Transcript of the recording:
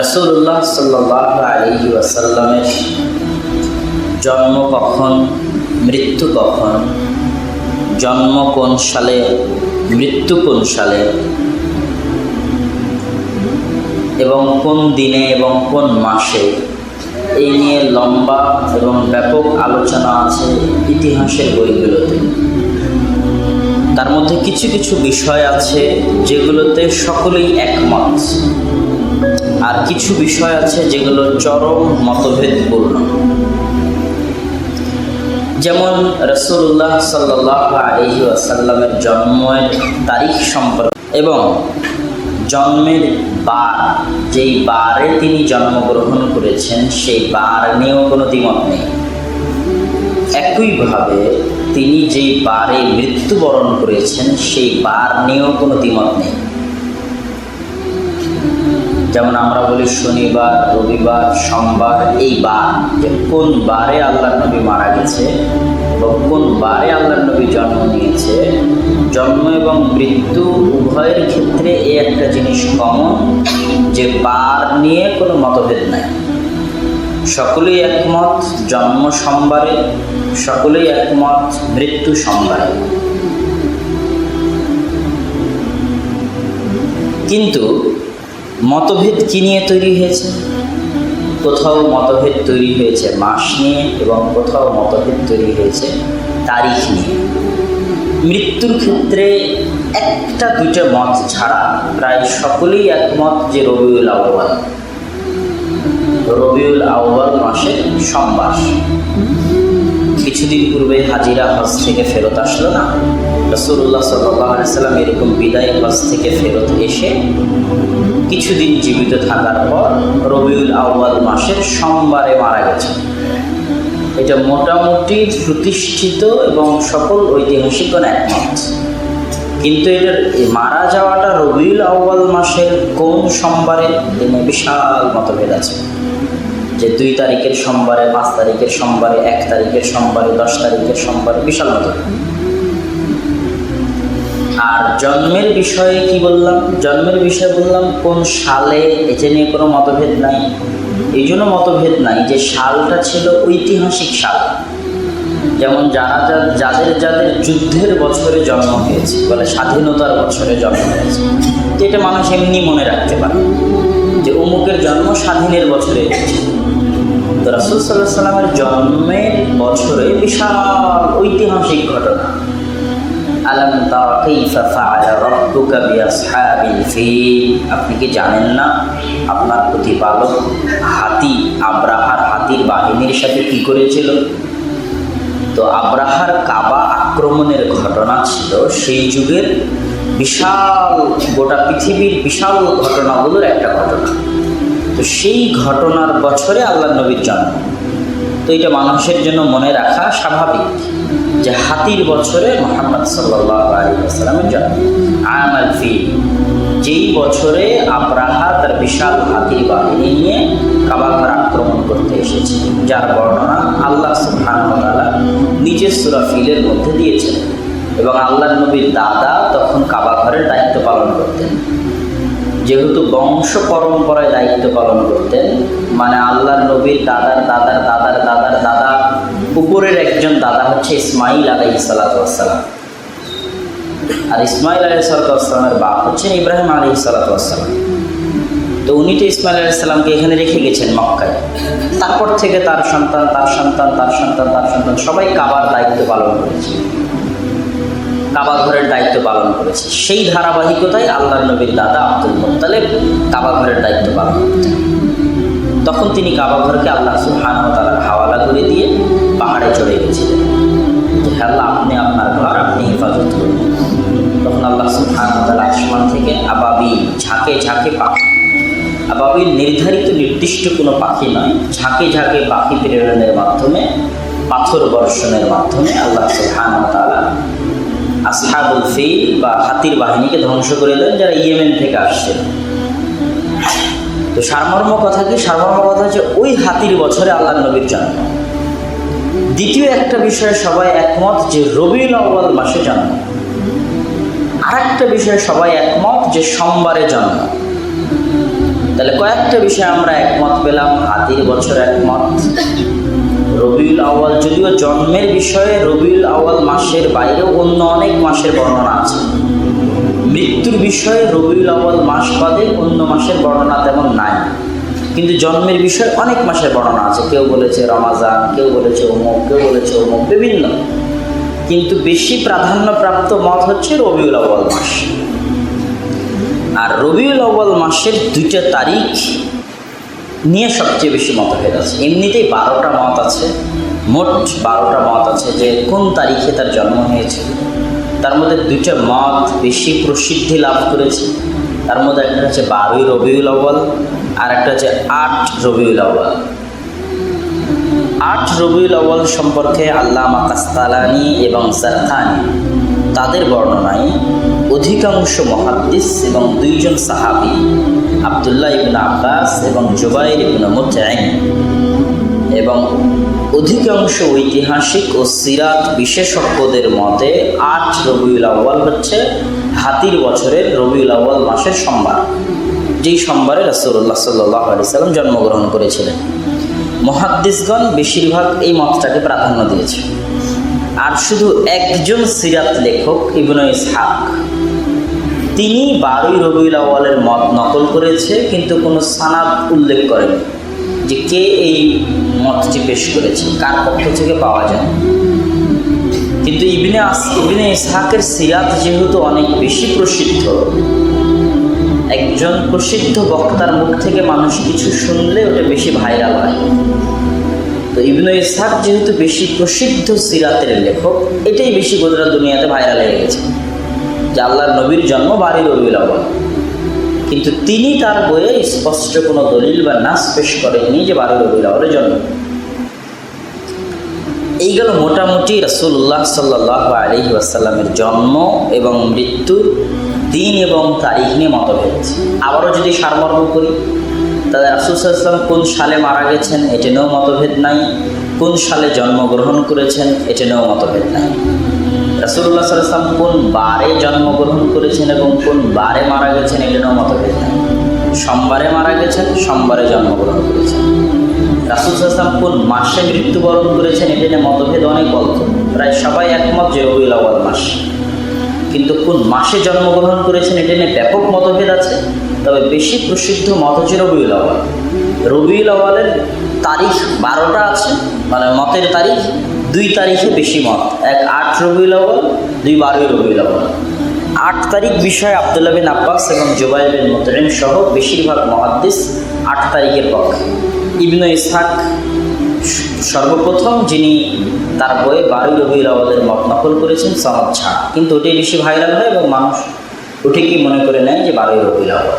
রসুল্লাহ ওয়াসাল্লামের জন্ম কখন, মৃত্যু কখন, জন্ম কোন সালে, মৃত্যু কোন সালে, এবং কোন দিনে এবং কোন মাসে, এই নিয়ে লম্বা এবং ব্যাপক আলোচনা আছে ইতিহাসের বইগুলোতে। তার মধ্যে কিছু কিছু বিষয় আছে যেগুলোতে সকলেই একমত। আর কিছু বিষয় আছে যেগুলো চরম মতভেদপূর্ণ। যেমন রসুল্লাহ সাল্লাহ জন্মের তারিখ সম্পর্কে এবং জন্মের বার। যেই বারে তিনি জন্মগ্রহণ করেছেন, সেই বার নিয়েও কোনো দ্বিমত নেই। একইভাবে তিনি যেই বারে মৃত্যুবরণ করেছেন, সেই বার নিয়েও কোনো দ্বিমত নেই। যেমন আমরা বলি শনিবার, রবিবার, সোমবার এই বার যে কোন বারে আল্লাহ নবী মারা গেছে এবং কোন বারে আল্লাহ নবী জন্ম নিয়েছে, জন্ম এবং মৃত্যু উভয়ের ক্ষেত্রে এই একটা জিনিস কমন যে বার নিয়ে কোনো মতভেদ নাই। সকলেই একমত জন্ম সোমবারে, সকলেই একমত মৃত্যু সোমবারে। কিন্তু মতভেদ কী নিয়ে তৈরি হয়েছে? কোথাও মতভেদ তৈরি হয়েছে মাস নিয়ে এবং কোথাও মতভেদ তৈরি হয়েছে তারিখ নিয়ে। মৃত্যুর ক্ষেত্রে একটা, দুইটা মত ছাড়া প্রায় সকলেই একমত যে রবিউল আউ্বাল রবিউল আউ্বাল মাসের সোমবার। কিছুদিন পূর্বে হাজিরা হজ থেকে ফেরত আসলো না? রসুল্লাহ সাল্লাম এরকম বিদায় হজ থেকে ফেরত এসে কিছুদিন জীবিত থাকার পর রবিউল আউ্বাল মাসের সোমবারে মারা গেছে। এটা মোটামুটি প্রতিষ্ঠিত এবং সকল ঐতিহাসিকগণ একমত। কিন্তু এটার মারা যাওয়াটা রবিউল আউ্বাল মাসের কোন সোমবারে? বিশাল মতভেদ আছে। যে দুই তারিখের সোমবারে, পাঁচ তারিখের সোমবারে, এক তারিখের সোমবারে, দশ তারিখের সোমবারে, বিশাল মতভেদ আর জন্মের বিষয়ে কি বললাম? জন্মের বিষয়ে বললাম, কোন সালে এটা নিয়ে কোনো মতভেদ নাই। এই জন্য মতভেদ নাই যে সালটা ছিল ঐতিহাসিক সাল। যেমন যারা যাদের যাদের যুদ্ধের বছরে জন্ম হয়েছে, বলে স্বাধীনতার বছরে জন্ম হয়েছে। এটা মানুষ এমনি মনে রাখতে পারে যে অমুকের জন্ম স্বাধীনের বছরে হয়েছে। তো রাসুল সাল্লাহ সাল্লামের জন্মের বছরে বিশাল ঐতিহাসিক ঘটনা। আলম আপনি কি জানেন না আপনার প্রতিপালক হাতি, আব্রাহার হাতির বাহিনীর সাথে কি করেছিল? তো আব্রাহার কাবা আক্রমণের ঘটনা ছিল সেই যুগের বিশাল গোটা পৃথিবীর বিশাল ঘটনাগুলোর একটা ঘটনা। তো সেই ঘটনার বছরে আল্লাহ নবীর জন্ম। তো এটা মানুষের জন্য মনে রাখা স্বাভাবিক যে হাতির বছরে মোহাম্মদ আলিয়াস্লামের জন্ম। আমাল ফি যেই বছরে আব্রাহা তার বিশাল হাতির বাহিনী নিয়ে কাবাঘর আক্রমণ করতে এসেছে, যার বর্ণনা আল্লাহ সুহানতালা নিজের সুরাফিলের মধ্যে দিয়েছেন এবং আল্লাহ নবীর দাদা তখন কাবাঘরের দায়িত্ব পালন করতেন। যেহেতু বংশ পরম্পরায় দায়িত্ব পালন করতেন মানে আল্লাহ নবীর দাদার দাদার দাদার দাদার দাদা, উপরের একজন দাদা হচ্ছে ইসমাইল আলাই সালাতাম আর ইসমাইল আলাই সালাতামের বাপ হচ্ছেন ইব্রাহিম আলী সালাতাম তো উনি তো ইসমাইল আলাইসাল্লামকে এখানে রেখে গেছেন মক্কায়। তারপর থেকে তার সন্তান তার সন্তান তার সন্তান তার সন্তান সবাই কাবার দায়িত্ব পালন করেছে। কাবা ঘরের দায়িত্ব পালন করেছে। সেই ধারাবাহিকতায় আল্লাহ নবীর দাদা আব্দুল মোত্তালেব কাবা ঘরের দায়িত্ব পালন তখন তিনি কাবা ঘরকে আল্লাহ সুহান তালার হাওয়ালা করে দিয়ে পাহাড়ে চড়ে গেছিলেন। যে আল্লাহ, আপনি আপনার ঘর, আপনি হেফাজত করুন। তখন আল্লাহ সুহান তালা আসমান থেকে আবাবি ঝাঁকে ঝাঁকে পাখি, আবাবি নির্ধারিত নির্দিষ্ট কোনো পাখি নয়, ঝাঁকে ঝাঁকে পাখি প্রেরণের মাধ্যমে, পাথর বর্ষণের মাধ্যমে আল্লাহ সুহান তালা আসহাবুল ফিল বা হাতির বাহিনীকে ধ্বংস করে দেন যারা ইয়েমেন থেকে আসছিল তো সারমর্ম কথা কি? সারমর্ম কথা হচ্ছে ওই হাতির বছরে আল্লাহ নবীর জন্ম। দ্বিতীয় একটা বিষয়ে সবাই একমত যে রবিউল আউ্বাল মাসে জন্ম। আর একটা বিষয়ে সবাই একমত যে সোমবারে জন্ম। তাহলে কয়েকটা বিষয়ে আমরা একমত পেলাম, হাতির বছর একমত। রবিউল আওয়াল যদিও জন্মের বিষয়ে রবিউল আওয়াল মাসের বাইরেও অন্য অনেক মাসের বর্ণনা আছে। মৃত্যুর বিষয়ে রবিউল আওয়াল মাস বাদে অন্য মাসের বর্ণনা তেমন নাই। কিন্তু জন্মের বিষয়ে অনেক মাসের বর্ণনা আছে। কেউ বলেছে রমাজান, কেউ বলেছে অমুক কেউ বলেছে অমুক বিভিন্ন। কিন্তু বেশি প্রাধান্যপ্রাপ্ত মত হচ্ছে রবিউল আউ্বাল মাস। আর রবিউল আউ্বাল মাসের দুইটা তারিখ নিয়ে সবচেয়ে বেশি মতভেদ আছে। এমনিতেই বারোটা মত আছে, মোট বারোটা মত আছে যে কোন তারিখে তার জন্ম হয়েছে। তার মধ্যে দুইটা মত বেশি প্রসিদ্ধি লাভ করেছে। তার মধ্যে একটা হচ্ছে বারোই রবিউল আউ্বাল আর একটা হচ্ছে আট রবিউল আউ্বাল আট রবিউল আউ্বাল সম্পর্কে আল্লামা কাস্তালানি এবং জারখানি তাদের বর্ণনায় অধিকাংশ মহাদ্দিস এবং দুইজন সাহাবি আবদুল্লাহ ইবনে আব্বাস এবং জুবাইর ইবনে মুতাইম এবং অধিকাংশ ঐতিহাসিক ও সিরাত বিশেষজ্ঞদের মতে আট রবিউল আউ্বাল হচ্ছে হাতির বছরের রবিউল আউ্বাল মাসের সোমবার, যেই সোমবারে রাসূলুল্লাহ সাল্লাহ আলি সাল্লাম জন্মগ্রহণ করেছিলেন। মহাদ্দিসগণ বেশিরভাগ এই মতটাকে প্রাধান্য দিয়েছে। আর শুধু একজন সিরাত লেখক ইবনু ইসহাক। তিনি বারোই রবিউল আউ্বালের মত নকল করেছে, কিন্তু কোনো সানাদ উল্লেখ করেন যে কে এই মতটি পেশ করেছে, কার পক্ষ থেকে পাওয়া যায়। কিন্তু ইবনে আস, ইবনে ইসহাকের সিরাত যেহেতু অনেক বেশি প্রসিদ্ধ, একজন প্রসিদ্ধ বক্তার মুখ থেকে মানুষ কিছু শুনলে ওটা বেশি ভাইরাল হয়। তো ইবনু ইসহাক যেহেতু বেশি প্রসিদ্ধ সিরাতের লেখক, এটাই বেশি গোদরা দুনিয়াতে ভাইরাল হয়ে গেছে। যে আল্লাহর নবীর জন্ম বাড়ি রবিউল আউ্বাল কিন্তু তিনি তার বইয়ে স্পষ্ট কোনো দলিল বা নাস পেশ করেননি যে বারো রবিউল আউ্বালের জন্ম। এই গেল মোটামুটি রসুল্লাহ সাল্লাহ আলী আসাল্লামের জন্ম এবং মৃত্যুর দিন এবং তারিখ নিয়ে মতভেদ। আবারও যদি সারমর্ম করি, তাহলে রাসুসাল্লাম কোন সালে মারা গেছেন এটা নিয়েও মতভেদ নাই, কোন সালে জন্মগ্রহণ করেছেন এটা নিয়েও মতভেদ নাই। রাসুল্লাহ সাল্লাম কোন বারে জন্মগ্রহণ করেছেন এবং কোন বারে মারা গেছেন নিয়েও মতভেদ নাই। সোমবারে মারা গেছেন, সোমবারে জন্মগ্রহণ করেছেন। রাসুল সাল্লাম কোন মাসে মৃত্যুবরণ করেছেন এটা মতভেদ অনেক বলত। প্রায় সবাই একমত যে রবিউল আওয়াল মাস। কিন্তু কোন মাসে জন্মগ্রহণ করেছেন এটা নিয়ে ব্যাপক মতভেদ আছে। তবে বেশি প্রসিদ্ধ মত হচ্ছে রবিউল আওয়াল রবিউল আওয়ালের তারিখ বারোটা আছে মানে মতের তারিখ দুই তারিখে বেশি মত। এক আট রবিউল আওয়াল দুই বারোই রবিউল আওয়াল আট তারিখ বিষয়ে আবদুল্লাহ বিন আব্বাস এবং জুবাই বিন মুতরিম সহ বেশিরভাগ মহাদ্দিস আট তারিখের পক্ষে। ইবনু ইসহাক সর্বপ্রথম, যিনি তার বইয়ে বারোই রবিউল আওয়ালের মত নকল করেছেন, সনদ ছাড়া। কিন্তু ওটাই বেশি ভাইরাল হয় এবং মানুষ ওটিকেই মনে করে নেয় যে বারোই রবিউল আওয়াল